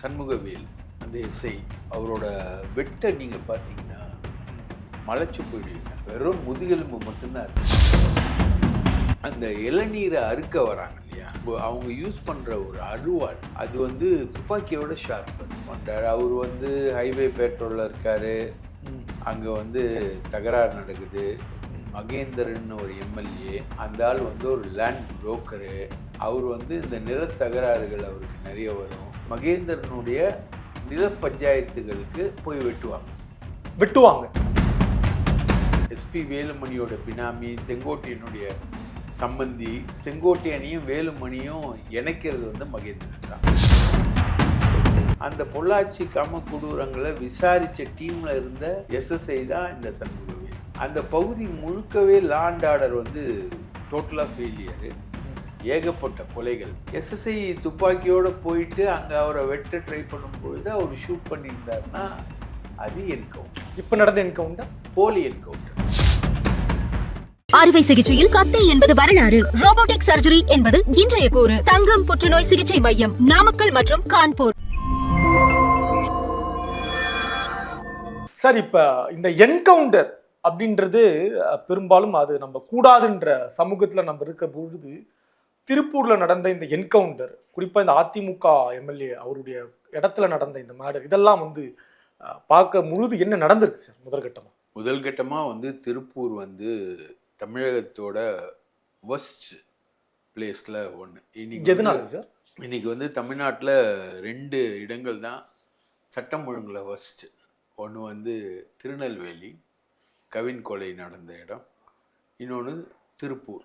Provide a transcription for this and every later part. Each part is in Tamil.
சண்முகவேல் அந்த இசை அவரோட வெட்டை நீங்கள் பார்த்தீங்கன்னா மலைச்சு போயிடுவீங்க. வெறும் முதுகெலும்பு மட்டும்தான் இருக்கு. அந்த இளநீரை அறுக்க வராங்க இல்லையா? அவங்க யூஸ் பண்ணுற ஒரு அருவாள் அது வந்து துப்பாக்கியோட ஷார்ப் பண்ணுறாரு அவர் வந்து ஹைவே பேட்ரோலில் இருக்காரு. அங்கே வந்து தகராறு நடக்குது. மகேந்திரன் ஒரு எம்எல்ஏ அந்த ஆள் வந்து ஒரு லேண்ட் புரோக்கரு அவர் வந்து இந்த நில தகராறுகள் அவருக்கு நிறைய வரும். மகேந்திரனுடைய நில பஞ்சாயத்துகளுக்கு போய் வெட்டுவாங்க. வெட்டுவாங்க. எஸ்பி வேலுமணியோட பினாமி செங்கோட்டையனுடைய சம்பந்தி செங்கோட்டையனையும் வேலுமணியும் இணைக்கிறது வந்து மகேந்திரன் தான். அந்த பொள்ளாச்சி காமக்குடூரங்களை விசாரிச்ச டீம்ல இருந்த எஸ்எஸ்ஐ தான் இந்த சண்முகவேல். அந்த பகுதி முழுக்கவே லாண்ட் ஆர்டர் வந்து டோட்டலா ஃபெயிலியரு ஏகப்பட்ட கொலைகள். எஸ்எஸ்ஐ துப்பாக்கியோட போயிட்டு அங்க அவரை வெட்ட ட்ரை பண்ணும்பொழுது அவர் ஷூட் பண்ணியிருந்தாருன்னா அது என்கவுண்டர். இப்ப நடந்த என்கவுண்டர்? போலி என்கவுண்டர். அறுவை சிகிச்சையில் கத்தை என்பது வரலாறு. ரோபோட்டிக் சர்ஜரி என்பது இன்றைய கூறு. தங்கம் புற்றுநோய் சிகிச்சை மையம் நாமக்கல் மற்றும் கான்பூர். சார் இப்ப இந்த என்கவுண்டர் அப்படின்றது பெரும்பாலும் அது நம்ம கூடாதுன்ற சமூகத்துல நம்ம இருக்க பொழுது திருப்பூர்ல நடந்த இந்த என்கவுண்டர் குறிப்பா இந்த அதிமுக எம்எல்ஏ அவருடைய இடத்துல நடந்த இந்த மேடர் இதெல்லாம் வந்து பார்க்க முழுது என்ன நடந்திருக்கு சார் முதற்கட்டமா முதல் கட்டமாக வந்து திருப்பூர் வந்து தமிழகத்தோட ஒஸ்ட் பிளேஸில் ஒன்று இங்க எதனால சார்? இன்னைக்கு வந்து தமிழ்நாட்டில் ரெண்டு இடங்கள் தான் சட்டம் ஒழுங்குல ஒஸ்ட் ஒன்று வந்து திருநெல்வேலி கவின் கொலை நடந்த இடம். இன்னொன்று திருப்பூர்.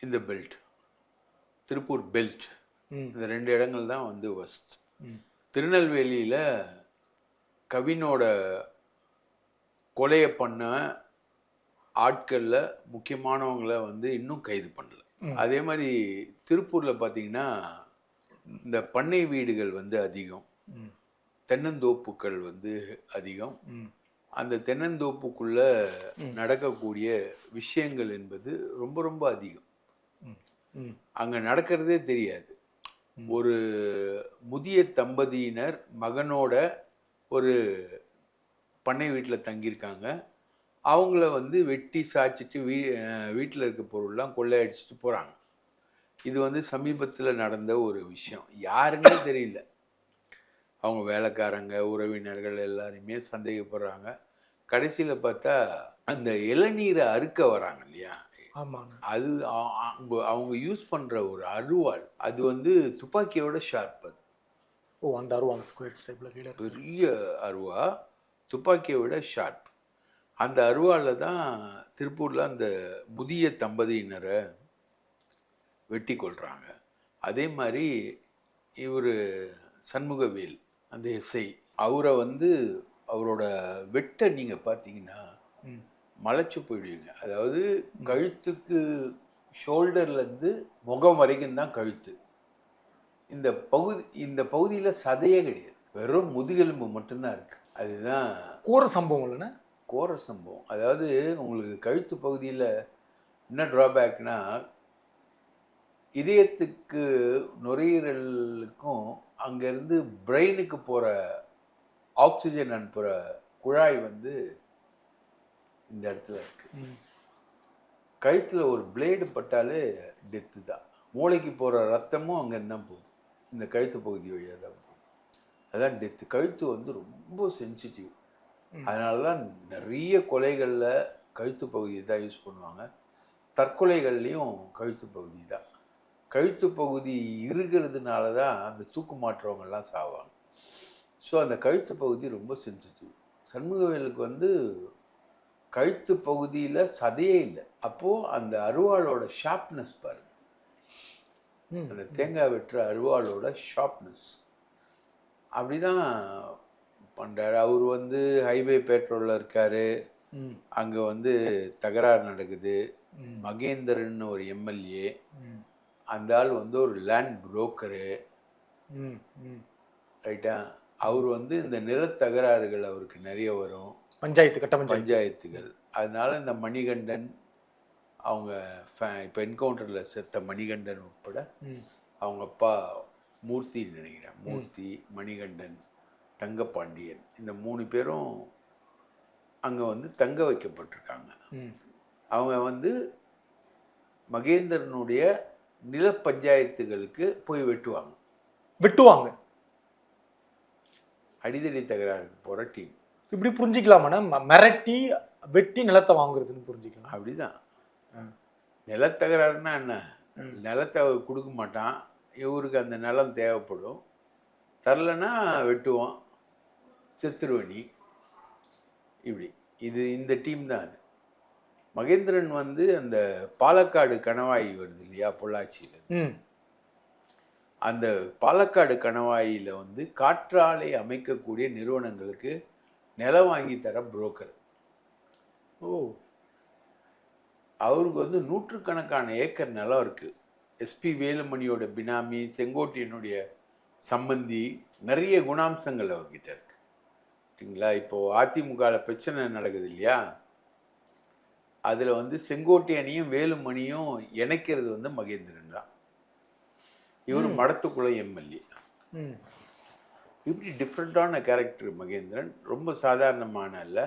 இந்த பெல்ட் திருப்பூர் பெல்ட். இந்த ரெண்டு இடங்கள் தான் வந்து ஒஸ்ட். திருநெல்வேலியில் கவினோட கொலையை பண்ண ஆட்களில் முக்கியமானவங்களை வந்து இன்னும் கைது பண்ணல அதே மாதிரி திருப்பூரில் பார்த்தீங்கன்னா இந்த பண்ணை வீடுகள் வந்து அதிகம். தென்னந்தோப்புக்கள் வந்து அதிகம். அந்த தென்னந்தோப்புக்குள்ள நடக்கக்கூடிய விஷயங்கள் என்பது ரொம்ப ரொம்ப அதிகம். அங்கே நடக்கிறதே தெரியாது. ஒரு முதிய தம்பதியினர் மகனோட ஒரு பண்ணை வீட்டில் தங்கியிருக்காங்க. அவங்கள வந்து வெட்டி சாய்ச்சிட்டு வீ வீட்டில் இருக்க பொருள்லாம் கொள்ளையடிச்சிட்டு போகிறாங்க இது வந்து சமீபத்தில் நடந்த ஒரு விஷயம். யாருன்னே தெரியல. அவங்க வேலைக்காரங்க உறவினர்கள் எல்லாருமே சந்தேகப்படுறாங்க. கடைசியில் பார்த்தா அந்த இளநீரை அறுக்க வராங்க இல்லையா? அது அவங்க அவங்க யூஸ் பண்ணுற ஒரு அருவாள். அது வந்து துப்பாக்கியோட ஷார்ப் அது. ஓ அந்த அருவாங்க ஸ்கொயர் டைப்ல கீழே. பெரிய அருவா துப்பாக்கியை விட ஷார்ப் அந்த அருவாவில் தான் திருப்பூரில் அந்த முதிய தம்பதியினரை வெட்டி கொள்கிறாங்க அதே மாதிரி இவர் சண்முகவேல் அந்த எஸ்ஐ அவரை வந்து அவரோட வெட்டை நீங்கள் பார்த்தீங்கன்னா ம். மலைச்சு போயிடுவீங்க. அதாவது கழுத்துக்கு ஷோல்டர்லேருந்து முகம் வரைக்கும் தான் கழுத்து. இந்த பகுதி இந்த பகுதியில் சதையே கிடையாது. வெறும் முதுகெலும்பு மட்டும்தான் இருக்கு. அதுதான் கோர சம்பவம் இல்லைன்னா கோர சம்பவம். அதாவது உங்களுக்கு கழுத்து பகுதியில் என்ன ட்ராபேக்னா இதயத்துக்கு நுரையீரலுக்கும் அங்கேருந்து பிரெயினுக்கு போகிற ஆக்சிஜன் அனுப்புகிற குழாய் வந்து இந்த இடத்துல இருக்கு. கழுத்தில் ஒரு பிளேடு பட்டாலே டெத்து தான். மூளைக்கு போகிற ரத்தமும் அங்கேருந்து தான் போகுது. இந்த கழுத்து பகுதி வழியாக தான் போகுது. அதான் டெத்து கழுத்து வந்து ரொம்ப சென்சிட்டிவ் அதனால தான் நிறைய கொலைகளில் கழுத்து பகுதி தான் யூஸ் பண்ணுவாங்க. தற்கொலைகள்லேயும் கழுத்து பகுதி தான். கழுத்து பகுதி இருக்கிறதுனால தான் அந்த தூக்கு மாற்றவங்கெல்லாம் சாவாங்க. ஸோ அந்த கழுத்து பகுதி ரொம்ப சென்சிட்டிவ் சண்முகவேலுக்கு வந்து கழுத்து பகுதியில் சதையே இல்லை. அப்போது அந்த அருவாளோட ஷார்ப்னஸ் பாருங்க. அந்த தேங்காய் வெட்டுற அருவாளோட ஷார்ப்னஸ் அப்படிதான் பண்ணுறாரு அவர் வந்து ஹைவே பேட்ரோலில் இருக்காரு. அங்கே வந்து தகராறு நடக்குது. மகேந்திரன் ஒரு எம்எல்ஏ. அந்த ஆள் வந்து ஒரு லேண்ட் புரோக்கரு. ரைட்டா? அவர் வந்து இந்த நில தகராறுகள் அவருக்கு நிறைய வரும். பஞ்சாயத்து கட்ட பஞ்சாயத்து. பஞ்சாயத்துகள். அதனால இந்த மணிகண்டன் அவங்க இப்போ என்கவுண்டரில் செத்த மணிகண்டன் உட்பட. அவங்க அப்பா மூர்த்தின்னு நினைக்கிறேன். மூர்த்தி மணிகண்டன் தங்கப்பாண்டியன். இந்த மூணு பேரும் அங்கே வந்து தங்க வைக்கப்பட்டிருக்காங்க. அவங்க வந்து மகேந்திரனுடைய நில பஞ்சாயத்துகளுக்கு போய் வெட்டுவாங்க. வெட்டுவாங்க. அடிதடி தகராறுக்கு போகிற டீம். இப்படி புரிஞ்சிக்கலாமாண்ணா மிரட்டி வெட்டி நிலத்தை வாங்குறதுன்னு புரிஞ்சுக்கலாம். அப்படிதான். நிலத்தகராறுனா என்ன. நிலத்தை கொடுக்க மாட்டான். இவருக்கு அந்த நிலம் தேவைப்படும். தரலன்னா வெட்டுவோம் செத்துருவனி இப்படி. இது இந்த டீம் தான் அது. மகேந்திரன் வந்து அந்த பாலக்காடு கணவாய் வருது இல்லையா பொள்ளாச்சியில்? ம். அந்த பாலக்காடு கணவாயில வந்து காற்றாலை அமைக்கக்கூடிய நிறுவனங்களுக்கு நிலம் வாங்கி தர புரோக்கர் ஓ. அவருக்கு வந்து நூற்றுக்கணக்கான ஏக்கர் நிலம் இருக்கு. எஸ்பி வேலுமணியோட பினாமி செங்கோட்டையனுடைய சம்பந்தி நிறைய குணாம்சங்கள் அவர்கிட்ட இருக்கு. சரிங்களா? இப்போ அதிமுகவில் பிரச்சனை நடக்குது இல்லையா? அதுல வந்து செங்கோட்டையனையும் வேலுமணியும் இணைக்கிறது வந்து மகேந்திரன் தான். இவர் மடத்துக்குள்ள எம்எல்ஏ. ம். இப்படி டிஃப்ரெண்ட்டான கேரக்டர் மகேந்திரன் ரொம்ப சாதாரணமான அல்ல.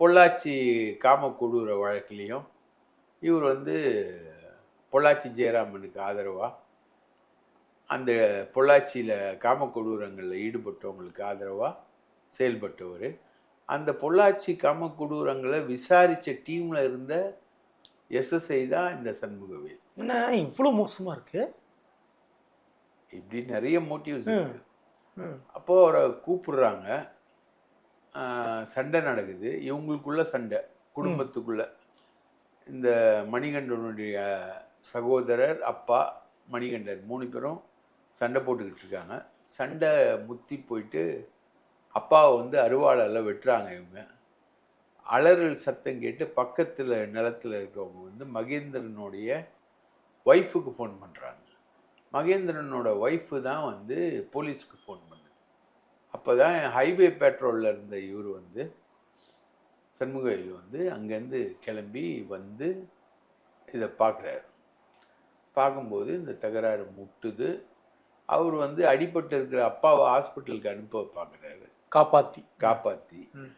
பொள்ளாச்சி காம கொடூர வழக்குலேயும் இவர் வந்து பொள்ளாச்சி ஜெயராமனுக்கு ஆதரவாக அந்த பொள்ளாச்சியில் காம கொடூரங்களில் ஈடுபட்டவங்களுக்கு ஆதரவாக செயல்பட்டவர். அந்த பொள்ளாச்சி காம கொடூரங்களை விசாரித்த டீமில் இருந்த எஸ்எஸ்ஐ தான் இந்த சண்முகவேல். என்ன இவ்வளோ மோசமா இருக்கு? இப்படி நிறைய மோட்டிவ்ஸ் இருக்கு. அப்போ அவரை கூப்பிடுறாங்க. சண்டை நடக்குது. இவங்களுக்குள்ள சண்டை. குடும்பத்துக்குள்ள. இந்த மணிகண்டனுடைய சகோதரர் அப்பா மணிகண்டன் மூணு பேரும் சண்டை போட்டுக்கிட்டு இருக்காங்க. சண்டை முத்தி போயிட்டு அப்பாவை வந்து அருவாளால் வெட்டுறாங்க இவங்க. அலறல் சத்தம் கேட்டு பக்கத்தில் நிலத்தில் இருக்கிறவங்க வந்து மகேந்திரனுடைய ஒய்ஃபுக்கு ஃபோன் பண்ணுறாங்க மகேந்திரனோட ஒய்ஃபு தான் வந்து போலீஸ்க்கு ஃபோன் அப்போ தான் ஹைவே பேட்ரோலில் இருந்த இவர் வந்து சண்முகையில் வந்து அங்கேருந்து கிளம்பி வந்து இதை பார்க்குறாரு. பார்க்கும்போது இந்த தகராறு முட்டுது. அவர் வந்து அடிபட்டு இருக்கிற அப்பாவை ஹாஸ்பிட்டலுக்கு அனுப்ப பார்க்குறாரு. காப்பாத்தி. காப்பாற்றி ம்.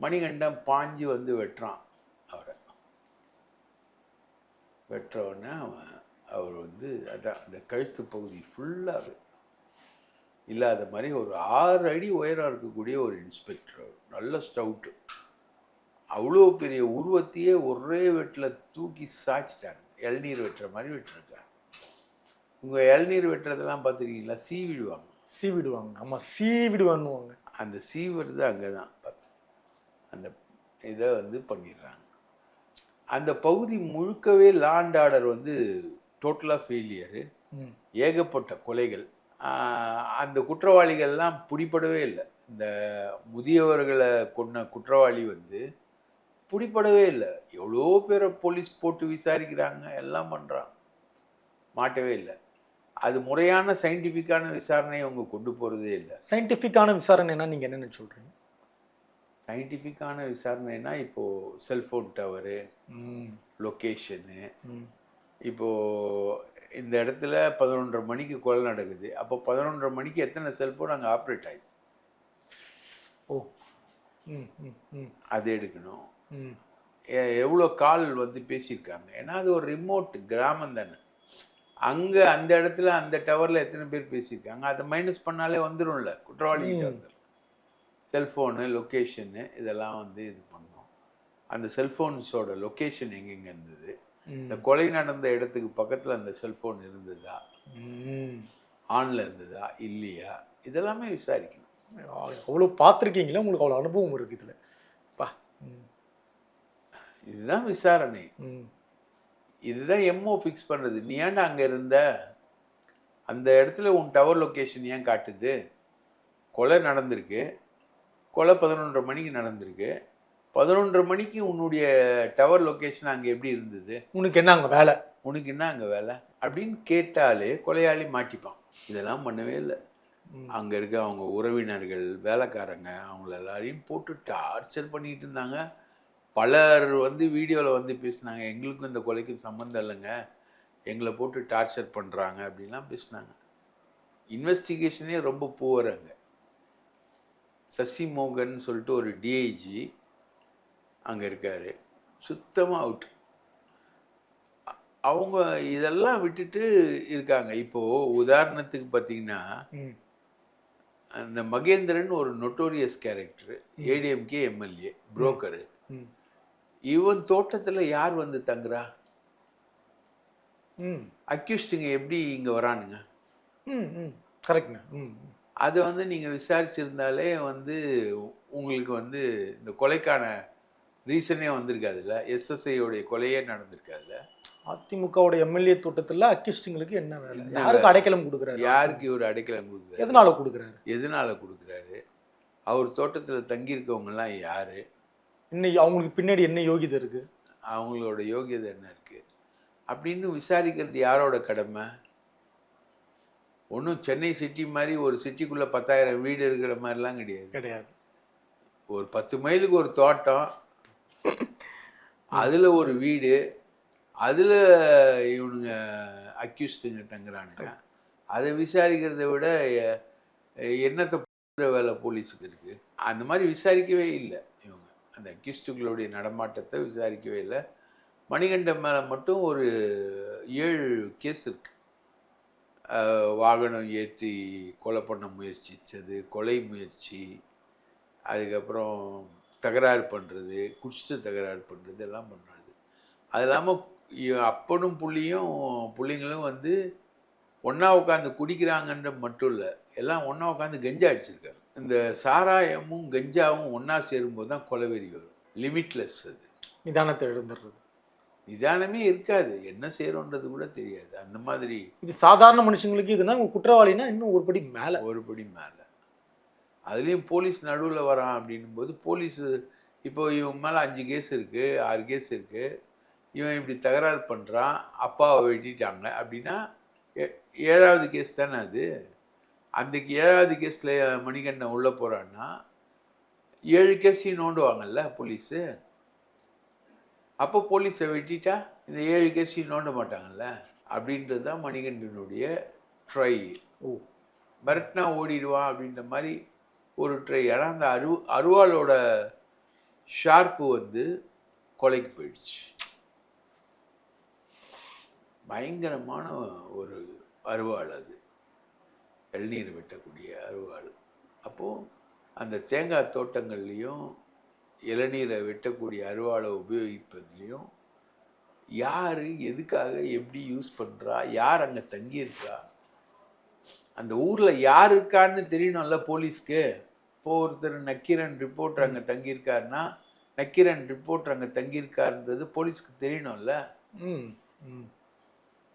மணிகண்டன் பாஞ்சு வந்து வெட்டுறான் அவரை. வெட்டுற உடனே அவன் அவர் வந்து அதான் அந்த கழுத்து பகுதி ஃபுல்லாகவே இல்லாத மாதிரி ஒரு ஆறு அடி உயரம் இருக்கக்கூடிய ஒரு இன்ஸ்பெக்டர். நல்ல ஸ்டவுட்டு அவ்வளோ பெரிய உருவத்தையே ஒரே வெட்டில் தூக்கி சாய்ச்சிட்டாங்க. இளநீர் வெட்டுற மாதிரி வெட்டிருக்காங்க. உங்கள் இளநீர் வெட்டுறதெல்லாம் பார்த்துருக்கீங்களா? சீவிடுவாங்க சீவிடுவாங்க ஆமா சீவிடுவான்னுவாங்க அந்த சீவருது அங்கே தான் அந்த இதை வந்து பண்ணிடுறாங்க. அந்த பகுதி முழுக்கவே லாண்ட் ஆர்டர் வந்து டோட்டலாக ஃபெயிலியரு ஏகப்பட்ட கொலைகள். அந்த குற்றவாளிகள்லாம் பிடிபடவே இல்லை. இந்த முதியவர்களை கொன்ன குற்றவாளி வந்து பிடிபடவே இல்லை. எவ்வளோ பேரை போலீஸ் போட்டு விசாரிக்கிறாங்க எல்லாம் பண்ணுறாங்க மாட்டவே இல்லை. அது முறையான சயின்டிஃபிக்கான விசாரணையை அவங்க கொண்டு போகிறதே இல்லை. சயின்டிஃபிக்கான விசாரணைனா நீங்க என்னென்ன சொல்றீங்க? சயின்டிஃபிக்கான விசாரணைனா இப்போது செல்ஃபோன் டவரு லொக்கேஷனு. இப்போது இந்த இடத்துல பதினொன்றரை மணிக்கு கொலை நடக்குது. அப்போ பதினொன்றரை மணிக்கு எத்தனை செல்ஃபோன் அங்கே ஆப்ரேட் ஆயிடுச்சு ஓ. ம் ம் ம். அது எடுக்கணும். எவ்வளோ கால் வந்து பேசியிருக்காங்க? ஏன்னா அது ஒரு ரிமோட் கிராமம் தானே. அங்கே அந்த இடத்துல அந்த டவரில் எத்தனை பேர் பேசியிருக்காங்க? அதை மைனஸ் பண்ணாலே வந்துரும்ல. குற்றவாளிகிட்ட. வந்துடும் செல்ஃபோனு லொக்கேஷனு இதெல்லாம் வந்து இது பண்ணோம். அந்த செல்ஃபோன்ஸோட லொக்கேஷன் எங்கெங்கே இருந்தது? இந்த கொலை நடந்த இடத்துக்கு பக்கத்தில் அந்த செல்ஃபோன் இருந்ததா? ஆன்ல இருந்ததா? இல்லையா? இதெல்லாமே விசாரிக்கணும். அவ்வளோ பார்த்துருக்கீங்களா உங்களுக்கு அவ்வளோ அனுபவம் இருக்கு இதில். பா. இதுதான் விசாரணை. இதுதான் எம்ஓ ஃபிக்ஸ் பண்ணுறது நீ ஏன்டா அங்கே இருந்த? அந்த இடத்துல உன் டவர் லொக்கேஷன் ஏன் காட்டுது? கொலை நடந்திருக்கு. கொலை பதினொன்றரை மணிக்கு நடந்திருக்கு. பதினொன்றரை மணிக்கு உன்னுடைய டவர் லொக்கேஷன் அங்கே எப்படி இருந்தது? உனக்கு என்ன அங்கே வேலை? உனக்கு என்ன அங்கே வேலை? அப்படின்னு கேட்டாலே கொலையாளி மாட்டிப்பான். இதெல்லாம் பண்ணவே இல்லை. அங்கே இருக்க அவங்க உறவினர்கள் வேலைக்காரங்க அவங்கள எல்லாரையும் போட்டு டார்ச்சர் பண்ணிக்கிட்டு இருந்தாங்க. பலர் வந்து வீடியோவில் வந்து பேசினாங்க. எங்களுக்கும் இந்த கொலைக்கும் சம்மந்தம் இல்லைங்க. எங்களை போட்டு டார்ச்சர் பண்ணுறாங்க அப்படின்லாம் பேசினாங்க. இன்வெஸ்டிகேஷனே ரொம்ப புவராங்க சசி மோகன் சொல்லிட்டு ஒரு டிஐஜி அங்கே இருக்கார். சுத்தமாக அவுட் அவங்க இதெல்லாம் விட்டுட்டு இருக்காங்க. இப்போது உதாரணத்துக்கு பார்த்தீங்கன்னா அந்த மகேந்திரன் ஒரு notorious character ADMK MLA broker இவன் தோட்டத்தில் யார் வந்து தங்குறா? ம். அக்யூஸ்டுங்க எப்படி இங்கே வரானுங்க? கரெக்ட்ண்ணா. அதை வந்து நீங்கள் விசாரிச்சிருந்தாலே வந்து உங்களுக்கு வந்து இந்த கொலைக்கான ரீசனே வந்திருக்காதுல்ல எஸ்எஸ்ஐயோடைய கொலையே நடந்திருக்காதுல்ல அதிமுகவோட எம்எல்ஏ தோட்டத்துல அக்கிஸ்டிங்களுக்கு என்ன வேலை? யாருக்கு அடைக்கலம் கொடுக்குறாரு? யாருக்கு இவர் அடைக்கலம் கொடுக்குறாரு? எதனால கொடுக்குறாரு? எதனால கொடுக்குறாரு? அவர் தோட்டத்தில் தங்கியிருக்கவங்கலாம் யாரு? இன்னைக்கு அவங்களுக்கு பின்னாடி என்ன யோகிதை இருக்கு? அவங்களோட யோகியதை என்ன இருக்கு? அப்படின்னு விசாரிக்கிறது யாரோட கடமை? ஒன்றும் சென்னை சிட்டி மாதிரி ஒரு சிட்டிக்குள்ளே பத்தாயிரம் வீடு இருக்கிற மாதிரிலாம் கிடையாது. கிடையாது. ஒரு பத்து மைலுக்கு ஒரு தோட்டம் அதில் ஒரு வீடு அதில் இவனுங்க அக்யூஸ்டுங்க தங்குறானுங்க. அதை விசாரிக்கிறத விட என்னத்தை வேலை போலீஸுக்கு இருக்குது அந்த மாதிரி விசாரிக்கவே இல்லை இவங்க. அந்த அக்யூஸ்டுகளுடைய நடமாட்டத்தை விசாரிக்கவே இல்லை. மணிகண்டன் மேலே மட்டும் ஒரு ஏழு கேஸ் இருக்கு. அஹ் வாகனம் ஏற்றி கொலை பண்ண முயற்சிச்சது கொலை முயற்சி அதுக்கப்புறம் தகராறு பண்ணுறது குடிச்சிட்டு தகராறு பண்ணுறது எல்லாம் பண்ணுறது அது இல்லாமல் அப்பனும் புள்ளியும் புள்ளிங்களும் வந்து ஒன்றா உட்காந்து குடிக்கிறாங்கன்ற மட்டும் இல்லை எல்லாம் ஒன்றா உட்காந்து கஞ்சா அடிச்சிருக்காங்க. இந்த சாராயமும் கஞ்சாவும் ஒன்றா சேரும்போது தான் கொலவெறி வரும். லிமிட்லெஸ் அது. நிதானத்தை எழுந்துடுறது நிதானமே இருக்காது. என்ன செய்கிறோன்றது கூட தெரியாது. அந்த மாதிரி இது சாதாரண மனுஷங்களுக்கு இதுனா குற்றவாளினா இன்னும் ஒரு படி மேல. ஒருபடி மேலே. அதுலேயும் போலீஸ் நடுவில் வரான் அப்படின்னும் போது போலீஸ் இப்போ இவன் மேலே அஞ்சு கேஸ் இருக்குது ஆறு கேஸ் இருக்குது இவன் இப்படி தகராறு பண்ணுறான் அப்பாவை வெட்டிட்டாங்க அப்படின்னா ஏ- ஏழாவது கேஸ் தானே அது? அந்த ஏழாவது கேஸில் மணிகண்டன் உள்ளே போகிறான்னா ஏழு கேஸையும் நோண்டுவாங்கல்ல போலீஸு? அப்போ போலீஸை வெட்டிட்டா இந்த ஏழு கேஸையும் நோண்ட மாட்டாங்கல்ல? அப்படின்றது தான் மணிகண்டனுடைய ட்ரை ஓ. மிரட்டினா ஓடிடுவான் அப்படின்ற மாதிரி ஒரு ட்ரை அந்த அரு அருவாளோட ஷார்ப்பு வந்து கொலைக்கு போயிடுச்சு. பயங்கரமான ஒரு அருவாள் அது. இளநீர் வெட்டக்கூடிய அருவாள். அப்போது அந்த தேங்காய் தோட்டங்கள்லேயும் இளநீரை வெட்டக்கூடிய அருவாளை உபயோகிப்பதுலேயும் யார் எதுக்காக எப்படி யூஸ் பண்ணுறா யார் அங்கே தங்கியிருக்கா அந்த ஊரில் யார் இருக்கான்னு தெரியணும்ல போலீஸ்க்கு? இப்போ ஒருத்தர் நக்கீரன் ரிப்போர்ட்டர் அங்கே தங்கியிருக்காருன்னா நக்கீரன் ரிப்போர்ட்டர் அங்கே தங்கியிருக்காருன்றது போலீஸ்க்கு தெரியணும்ல?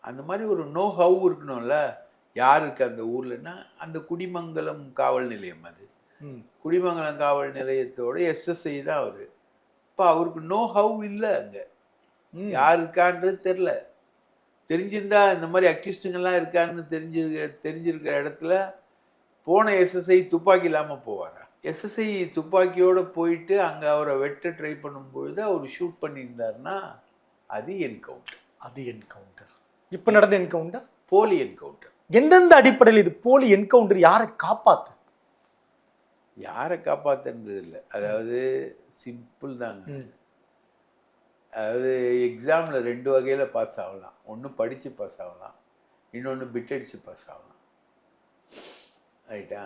அந்த மாதிரி ஒரு நோ ஹவ் இருக்கணும்ல? யார் இருக்கு அந்த ஊர்லன்னா அந்த குடிமங்கலம் காவல் நிலையம் அது. ம். குடிமங்கலம் காவல் நிலையத்தோட எஸ்எஸ்ஐ தான் அவர். இப்போ அவருக்கு நோ ஹவ் இல்லை அங்கே. ம். யார் இருக்கான்றது தெரில தெரிஞ்சிருந்தா இந்த மாதிரி அக்யூஸ்டுங்கெல்லாம் இருக்கான்னு தெரிஞ்சிருக்க தெரிஞ்சிருக்கிற இடத்துல போன எஸ்எஸ்ஐ துப்பாக்கி இல்லாமல் போவாரா? எஸ்எஸ்ஐ துப்பாக்கியோட போயிட்டு அங்கே அவரை வெட்ட ட்ரை பண்ணும்பொழுது அவர் ஷூட் பண்ணியிருந்தாருன்னா அது என்கவுண்டர் அது என்கவுண்டர் இப்ப நடந்த என்கவுண்டர் போலி என்கவுண்டர் எந்தெந்த அடிப்படையில் இது போலி என்கவுண்டர் யாரை காப்பாத்து? யாரை காப்பாத்துன்றது இல்லை அதாவது சிம்பிள் தாங்க. அதாவது எக்ஸாமில் ரெண்டு வகையில் பாஸ் ஆகலாம். ஒன்று படித்து பாஸ் ஆகலாம். இன்னொன்று பிட் அடித்து பாஸ் ஆகலாம். ரைட்டா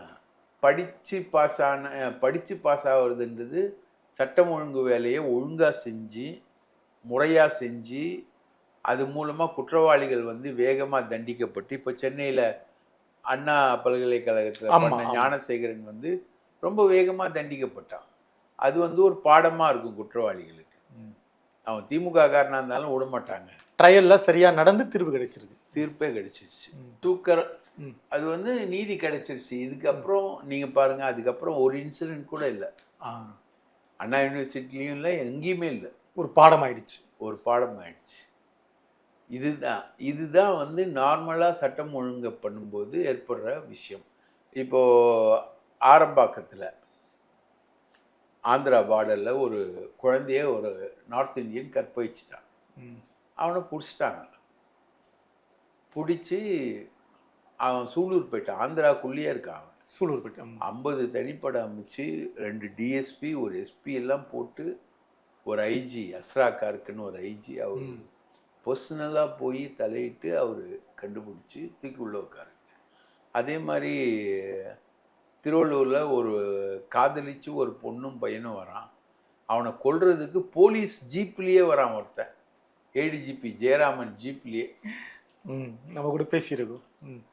படித்து பாஸ் ஆன படித்து பாஸ் ஆகுறதுன்றது சட்டம் ஒழுங்கு வேலையை ஒழுங்காக செஞ்சு முறையாக செஞ்சு அது மூலமாக குற்றவாளிகள் வந்து வேகமாக தண்டிக்கப்பட்டு இப்போ சென்னையில் அண்ணா பல்கலைக்கழகத்தில் பண்ண. ஞானசேகரன் வந்து ரொம்ப வேகமாக தண்டிக்கப்பட்டான். அது வந்து ஒரு பாடமாக இருக்கும் குற்றவாளிகளுக்கு. அவன் திமுக காரனாக இருந்தாலும் விட மாட்டாங்க ட்ரையல்ல சரியா நடந்து தீர்வு கிடைச்சிருக்கு. தீர்ப்பே கிடைச்சிருச்சு. ம். அது வந்து நீதி கிடைச்சிருச்சு. இதுக்கப்புறம் நீங்க பாருங்க அதுக்கப்புறம் ஒரு இன்சிடென்ட் கூட இல்லை. அண்ணா யூனிவர்சிட்டிலையும் இல்லை எங்கேயுமே இல்லை. ஒரு பாடம் ஆயிடுச்சு. ஒரு பாடம் ஆயிடுச்சு. இதுதான் இதுதான் வந்து நார்மலாக சட்டம் ஒழுங்கு பண்ணும்போது ஏற்படுற விஷயம். இப்போ ஆரம்பாக்கத்தில் ஆந்திரா பார்டரில் ஒரு குழந்தைய ஒரு நார்த் இந்தியன் கற்பழிச்சிட்டான். அவனை பிடிச்சிட்டாங்க. பிடிச்சி அவன் சூலூர்பேட்டை ஆந்திராக்குள்ளேயே இருக்கான் அவன். சூலூர்பேட்டை ஆமா. ஐம்பது தனிப்படை அமைச்சு ரெண்டு டிஎஸ்பி ஒரு எஸ்பி எல்லாம் போட்டு ஒரு ஐஜி அஸ்ரா கார்க்குன்னு ஒரு ஐஜி அவர் பர்சனலாக போய் தலையிட்டு அவர் கண்டுபிடிச்சி தூக்கி உள்ள உட்காரு. அதே மாதிரி திருவள்ளூரில் ஒரு காதலிச்சு ஒரு பொண்ணும் பையனும் வரான். அவனை கொல்றதுக்கு போலீஸ் ஜீப்லேயே வரான் ஒருத்தன். ஏடிஜிபி ஜெயராமன் ஜீப்லேயே. ம் நம்ம கூட பேசியிருக்கோம். ம்.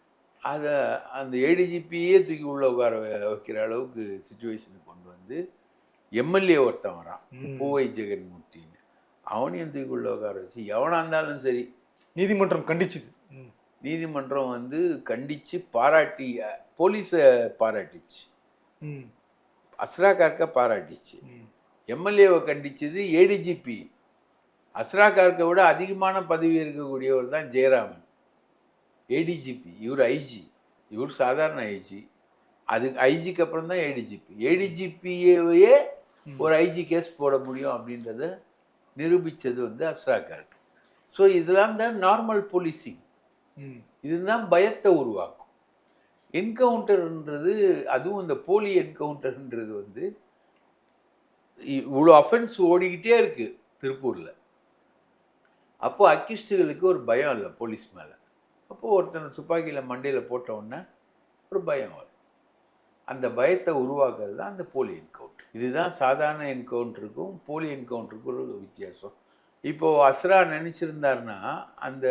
அதை அந்த ஏடிஜிபியே தூக்கி உள்ள உட்கார வைக்கிற அளவுக்கு சுச்சுவேஷனுக்கு கொண்டு வந்து எம்எல்ஏ ஒருத்தன் வரான். பூவை ஜெகன்மூர்த்தின்னு. அவனையும் தூக்கி உள்ள உட்கார வச்சு எவனா இருந்தாலும் சரி. நீதிமன்றம் கண்டிச்சுது. நீதிமன்றம் வந்து கண்டிச்சு பாராட்டி போலீஸை பாராட்டிச்சு. அஸ்ரா கார்க்கை பாராட்டிச்சு. எம்எல்ஏவை கண்டிச்சது ஏடிஜிபி அஸ்ரா கார்க்கை விட அதிகமான பதவி இருக்கக்கூடியவர் தான் ஜெயராமன். ஏடிஜிபி இவர் ஐஜி இவர் சாதாரண ஐஜி அது ஐஜிக்கு அப்புறம் தான் ஏடிஜிபி ஏடிஜிபியவே ஒரு ஐஜி கேஸ் போட முடியும் அப்படின்றத நிரூபித்தது வந்து அஸ்ரா கார்க் ஸோ இதெல்லாம் தான் நார்மல் போலீசிங் இதுதான் பயத்தை உருவாக்கும். என்கவுண்டர்ன்றது அதுவும் இந்த போலி என்கவுண்டர்ன்றது வந்து இவ்வளோ அஃபென்ஸ் ஓடிக்கிட்டே இருக்கு திருப்பூரில். அப்போ அக்யூஸ்டுகளுக்கு ஒரு பயம் இல்லை போலீஸ் மேலே. அப்போ ஒருத்தனை துப்பாக்கியில் மண்டையில் போட்ட உடனே ஒரு பயம் வரும். அந்த பயத்தை உருவாக்குறது தான் அந்த போலி என்கவுண்டர். இதுதான் சாதாரண என்கவுண்டருக்கும் போலி என்கவுண்டருக்கும் ஒரு வித்தியாசம். இப்போ அஸ்ரா நினச்சிருந்தாருன்னா அந்த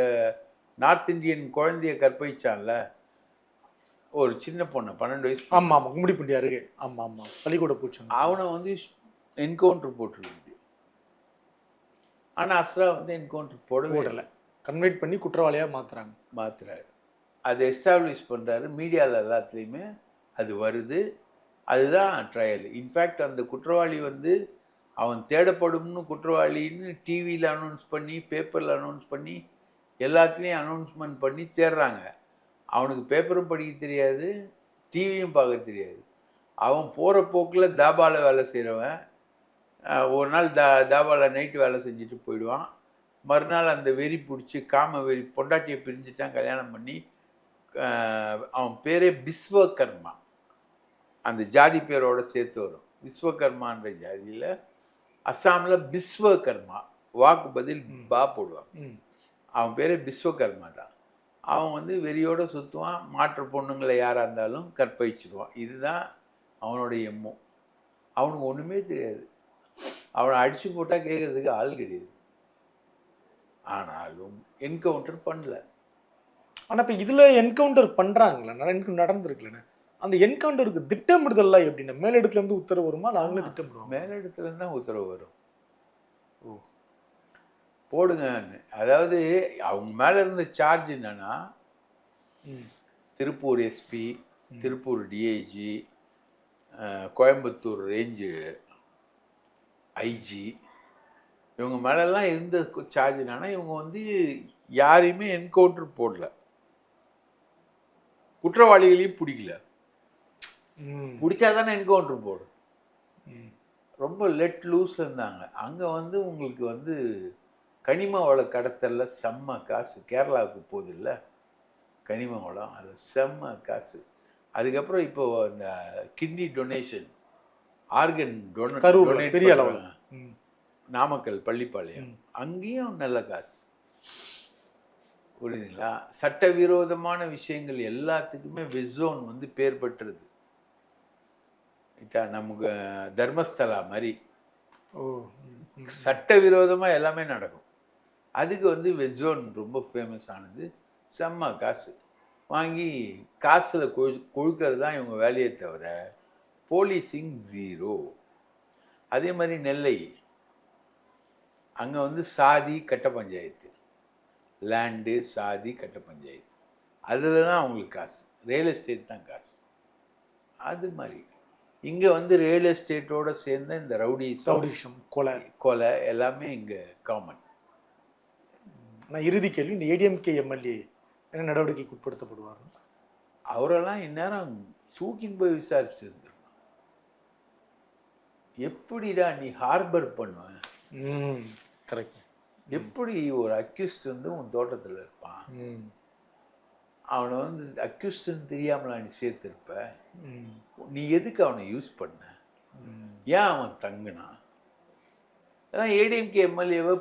நார்த் இந்தியன் குழந்தைய கற்பழிச்சான்ல ஒரு சின்ன பொண்ணு பன்னெண்டு வயசு பொண்ணு. ஆமா ஆமா கும்மிடிப்பூண்டி அருகே. ஆமா ஆமா பள்ளிக்கூட பூச்சங்க அவனை வந்து என்கவுண்டர் போட்டுருக்க முடியும். ஆனால் அஸ்ரா வந்து என்கவுண்டர் போடவே போடல. கன்வெர்ட் பண்ணி குற்றவாளியாக மாற்றுறாங்க மாற்றுறாரு அதை எஸ்டாப்ளிஷ் பண்ணுறாரு மீடியாவில் எல்லாத்துலேயுமே அது வருது. அதுதான் ட்ரையல் இன்ஃபேக்ட் அந்த குற்றவாளி வந்து அவன் தேடப்படும்னு குற்றவாளின்னு டிவியில் அனௌன்ஸ் பண்ணி பேப்பரில் அனௌன்ஸ் பண்ணி எல்லாத்துலேயும் அனௌன்ஸ்மெண்ட் பண்ணி தேடுறாங்க. அவனுக்கு பேப்பரும் படிக்க தெரியாது டிவியும் பார்க்க தெரியாது. அவன் போகிற போக்கில் தாபாவில் வேலை செய்கிறவன் ஒரு நாள் தா தாபாவில் நைட்டு வேலை செஞ்சுட்டு போயிடுவான். மறுநாள் அந்த வெறி பிடிச்சி காம வெறி பொண்டாட்டியை பிரிஞ்சுட்டான் கல்யாணம் பண்ணி அவன் பேரே பிஸ்வகர்மா அந்த ஜாதி பேரோட சேர்த்து வரும். விஸ்வகர்மான்ற ஜாதியில் அஸ்ஸாமில் பிஸ்வகர்மா வாக்கு பதில் பா போடுவான் அவன் பேரே பிஸ்வகர்மா தான். அவன் வந்து வெறியோட சுற்றுவான் மாற்று பொண்ணுங்களை யாராக இருந்தாலும் கற்பழிச்சிடுவான். இதுதான் அவனுடைய எம்மோ அவனுக்கு ஒன்றுமே தெரியாது. அவனை அடிச்சு போட்டால் கேட்கறதுக்கு ஆள் கிடையாது. ஆனாலும் என்கவுண்டர் பண்ணல. ஆனா இப்ப இதுல என்கவுண்டர் பண்றாங்களா நடந்து நடந்திருக்குல்லண்ணே அந்த என்கவுண்டருக்கு திட்டமிடுதல்லாம் எப்படின்னா மேலிடத்துல இருந்து உத்தரவு வருமா? இல்ல அவங்களே திட்டமிடுவாங்க மேலிடத்துலேருந்து தான் உத்தரவு வரும். ஓ. போடுங்கன்னு அதாவது அவங்க மேலே இருந்த சார்ஜ் என்னன்னா ம். Tiruppur SP Tiruppur DIG Coimbatore range IG இவங்க மேலெல்லாம் இருந்த சார்ஜ் என்னன்னா இவங்க வந்து யாரையுமே என்கவுண்டர் போடல. குற்றவாளிகளையும் பிடிக்கல. பிடிச்சா தானே என்கவுண்டர் போடும். ரொம்ப லெட் லூஸில் இருந்தாங்க. அங்கே வந்து உங்களுக்கு வந்து கனிம வள கடத்தல்ல செம்ம காசு. கேரளாவுக்கு போகுது இல்லை கனிம வளம் அது செம்ம காசு. அதுக்கப்புறம் இப்போ இந்த கிட்னி டொனேஷன் ஆர்கன் டொனேட் பெரிய அளவுல. ம். நாமக்கல் பள்ளிப்பாளையம். அங்கேயும் நல்ல காசு. புரியுதுங்களா? சட்டவிரோதமான விஷயங்கள் எல்லாத்துக்குமே வெஸ்ஸோன் வந்து பேர் பெற்றது? நமக்கு தர்மஸ்தலா மாதிரி. சட்டவிரோதமாக எல்லாமே நடக்கும். அதுக்கு வந்து வெஜ்ஜோன் ரொம்ப ஃபேமஸ் ஆனது. செம்ம காசு. வாங்கி காசில் கொழு கொழுக்கிறது தான் இவங்க வேலையே தவிர போலீசிங் ஜீரோ அதே மாதிரி நெல்லை. அங்கே வந்து சாதி கட்ட பஞ்சாயத்து. லேண்டு சாதி கட்ட பஞ்சாயத்து. அதில் தான் அவங்களுக்கு காசு. ரியல் எஸ்டேட் தான் காசு. அது மாதிரி. இங்கே வந்து ரியல் எஸ்டேட்டோட சேர்ந்த இந்த ரவுடிசம் ரவுடிஷம் கொலை. கொலை எல்லாமே இங்கே காமன் நான் இறுதி கேள்வி இந்த ஏடிஎம்கே எம்எல்ஏ என்ன நடவடிக்கைக்கு உட்படுத்தப்படுவார் அவரெல்லாம் இந்நேரம் தூக்கின்னு போய் விசாரிச்சிருந்துருக்கணும் எப்படிடா நீ ஹார்பர் பண்ணுவ? ம். கரெக்ட். எப்படி ஒரு அக்யூஸ்ட் வந்து உன் தோட்டத்தில் இருப்பான்? அவனை வந்து அக்யூஸ்ட்னு தெரியாமலா நீ சேர்த்திருப்ப. நீ எதுக்கு அவனை யூஸ் பண்ண? ஏன் அவன் தங்குனான் அதான் ஏடிஎம்கே எம்எல்ஏவை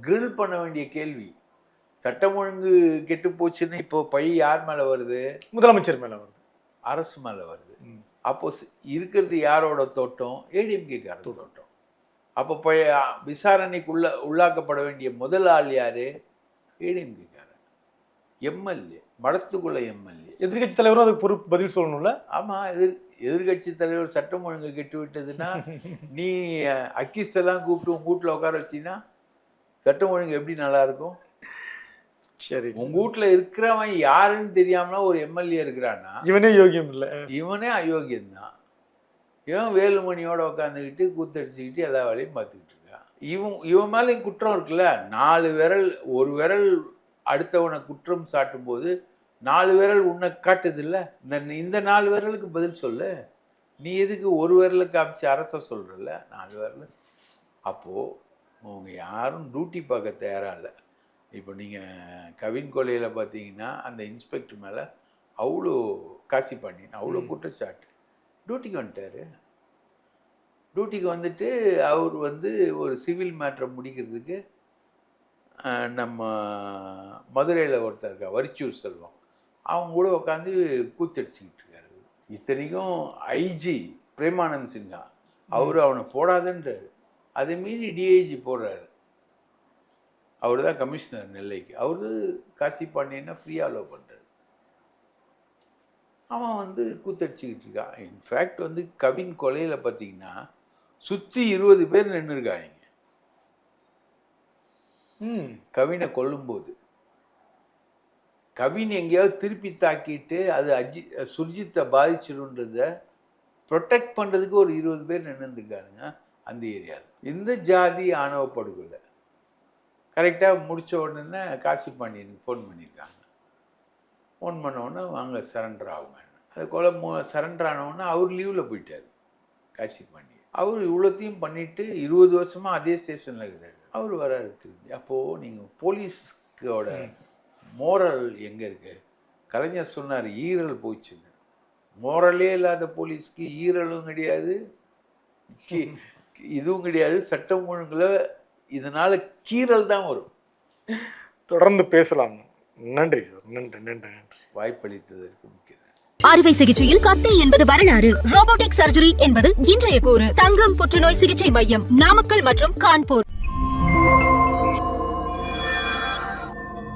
கிரில் பண்ண வேண்டிய கேள்வி. சட்டம் ஒழுங்கு கெட்டு போச்சுன்னு இப்போ பழி யார் மேலே வருது? முதலமைச்சர் மேல வருது. அரசு மேலே வருது. அப்போ இருக்கிறது யாரோட தோட்டம்? ஏடிஎம்கேக்கார தோட்டம். அப்போ பழைய விசாரணைக்குள்ள உள்ளாக்கப்பட வேண்டிய முதல் ஆள் யாரு? ஏடிஎம்கேக்காரன் எம்எல்ஏ மடத்துக்குள்ள எம்எல்ஏ. எதிர்க்கட்சி தலைவரும் அதுக்கு பொறுப்பு பதில் சொல்லணும்ல? ஆமா எதிர் எதிர்கட்சி தலைவர் சட்டம் ஒழுங்கு கெட்டு விட்டதுன்னா நீ அக்கிஸ்தெல்லாம் கூப்பிட்டு உங்க வீட்டில் உட்கார வச்சீங்கன்னா சட்டம் ஒழுங்கு எப்படி நல்லா இருக்கும்? சரி. உங்க வீட்டில் இருக்கிறவன் யாருன்னு தெரியாமல ஒரு எம்எல்ஏ இருக்கிறான்னா இவனே யோகியம் இல்ல. இவனே அயோக்கியம்தான் இவன் வேலுமணியோட உட்காந்துக்கிட்டு கூத்தடிச்சுக்கிட்டு எல்லா வேலையும் பார்த்துக்கிட்டு இருக்கான். இவன் இவன் மேலேயும் குற்றம் இருக்குல்ல? நாலு விரல் ஒரு விரல் அடுத்தவனை குற்றம் சாட்டும் போது நாலு விரல் உன்னை காட்டுது இல்ல இந்த இந்த நாலு விரலுக்கு பதில் சொல்லு. நீ எதுக்கு ஒரு விரலை காமிச்சு அரச சொல்றல்ல? நாலு விரல். அப்போ அவங்க யாரும் டியூட்டி பார்க்க தயாரா இல்லை. இப்போ நீங்க கவின் கொலையில பார்த்தீங்கன்னா அந்த இன்ஸ்பெக்டர் மேல அவ்வளோ காசி பண்ணி அவ்வளோ குற்றச்சாட்டு. டியூட்டிக்கு வந்துட்டாரு. டியூட்டிக்கு வந்துட்டு அவர் வந்து ஒரு சிவில் மேட்ரை முடிக்கிறதுக்கு நம்ம மதுரையில் ஒருத்தர் இருக்கா வரிச்சூர் செல்வம். அவங்க கூட உட்காந்து கூத்தடிச்சுக்கிட்டு இருக்காரு. இத்தனைக்கும் ஐஜி பிரேமானந்த் சின்ஹா அவர் அவனை போடாதன்றார். அதை மீறி டிஐஜி போடுறாரு. அவர் தான் கமிஷனர் நெல்லைக்கு. அவரு காசி பாண்டியன்னா ஃப்ரீயாக அலோவ் பண்ணுறாரு அவன் வந்து கூத்தடிச்சுக்கிட்டு இருக்கான். இன்ஃபேக்ட் வந்து கவின் கொலையில் பார்த்தீங்கன்னா சுற்றி இருபது பேர் நின்றுருக்காங்க ம். கவினை கொல்லும்போது. கவின் எங்கேயாவது திருப்பி தாக்கிட்டு அது அஜி சுர்ஜித்தை பாதிச்சிடுன்றத ப்ரொடெக்ட் பண்ணுறதுக்கு ஒரு இருபது பேர் நின்றுருக்கானுங்க அந்த ஏரியாவில் இந்த ஜாதி ஆணவ படுகொலை கரெக்டாக முடிச்ச உடனே காசி பாண்டியனுக்கு ஃபோன் பண்ணியிருக்காங்க. ஃபோன் பண்ண உடனே வாங்க சரண்டர் ஆகுங்க. அது கொலை சரண்டர் ஆனவுடனே அவர் லீவில் போயிட்டார் காசி பாண்டியன் அவர் இவ்வளோத்தையும் பண்ணிட்டு இருபது வருஷமா அதே ஸ்டேஷனில் இருக்கிறாரு. அவர் வராரு திரும்பி. அப்போது நீங்கள் போலீஸ்க்கோட மோரல் எங்கே இருக்கு? கலைஞர் சொன்னார் ஈரல் போச்சுன்னு. மோரலே இல்லாத போலீஸ்க்கு ஈரலும் கிடையாது. இதுவும் கிடையாது. சட்டம் ஒழுங்குல இதனால கீறல் தான் வரும். தொடர்ந்து பேசலாம். நன்றி சார். நன்றி நன்றி நன்றி. வாய்ப்பளித்ததற்கு மிக்க நன்றி. அறுவை சிகிச்சையில் கத்தை என்பது வரலாறு. ரோபோட்டிக் சர்ஜரி என்பது இன்றைய கூறு. தங்கம் புற்றுநோய் சிகிச்சை மையம் நாமக்கல் மற்றும் கான்பூர்.